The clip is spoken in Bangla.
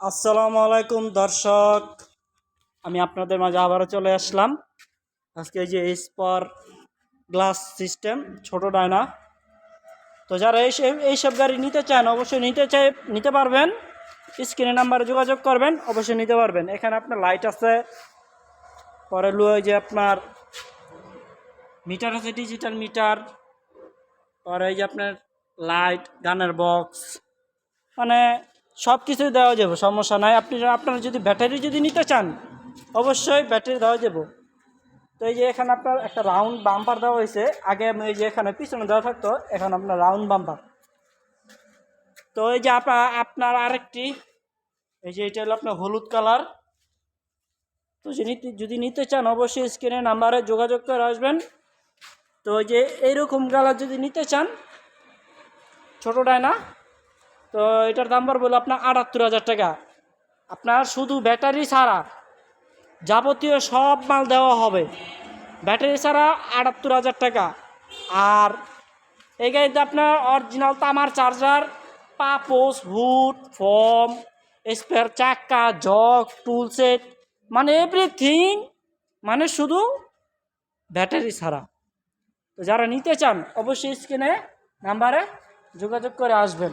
আসসালামু আলাইকুম, দর্শক। আমি আপনাদের মাঝে আবারও চলে আসলাম। আজকে যে স্পার গ্লাস সিস্টেম, ছোট ডায়না তো যারা এই এইসব গাড়ি নিতে চান, অবশ্যই নিতে চাই, নিতে পারবেন। স্ক্রিনে নাম্বারে যোগাযোগ করবেন, অবশ্যই নিতে পারবেন। এখানে আপনার লাইট আছে। পরে লু যে আপনার মিটার আছে, ডিজিটাল মিটার। পরে এই যে আপনার লাইট, গানের বক্স। মানে সব কিছুই দেওয়া যাবে, সমস্যা নাই। আপনি আপনারা যদি ব্যাটারি যদি নিতে চান, অবশ্যই ব্যাটারি দেওয়া যাবে। তো এই যে এখানে আপনার একটা রাউন্ড বাম্পার দেওয়া হয়েছে। আগে আমি এই যে এখানে পিছনে দেওয়া থাকতো, এখন আপনার রাউন্ড বাম্পার। তো এই যে আপনার আপনার আরেকটি, এই যে এটা হলো আপনার হলুদ কালার। তো যদি যদি নিতে চান, অবশ্যই স্ক্রিনে নাম্বারে যোগাযোগ করে আসবেন। তো যে এইরকম কালার যদি নিতে চান ছোটোটায় না। তো এটার দাম পড়বে হলো আপনার আটাত্তর হাজার টাকা। আপনার শুধু ব্যাটারি ছাড়া যাবতীয় সব মাল দেওয়া হবে। ব্যাটারি ছাড়া আটাত্তর হাজার টাকা। আর এই গাড়িতে আপনার অরিজিনাল তামার চার্জার পাপোস হুড ফর্ম স্পেয়ার চাক্কা, জগ টুল সেট মানে এভরিথিং মানে শুধু ব্যাটারি ছাড়া। তো যারা নিতে চান, অবশ্যই স্ক্রিনে নাম্বারে যোগাযোগ করে আসবেন।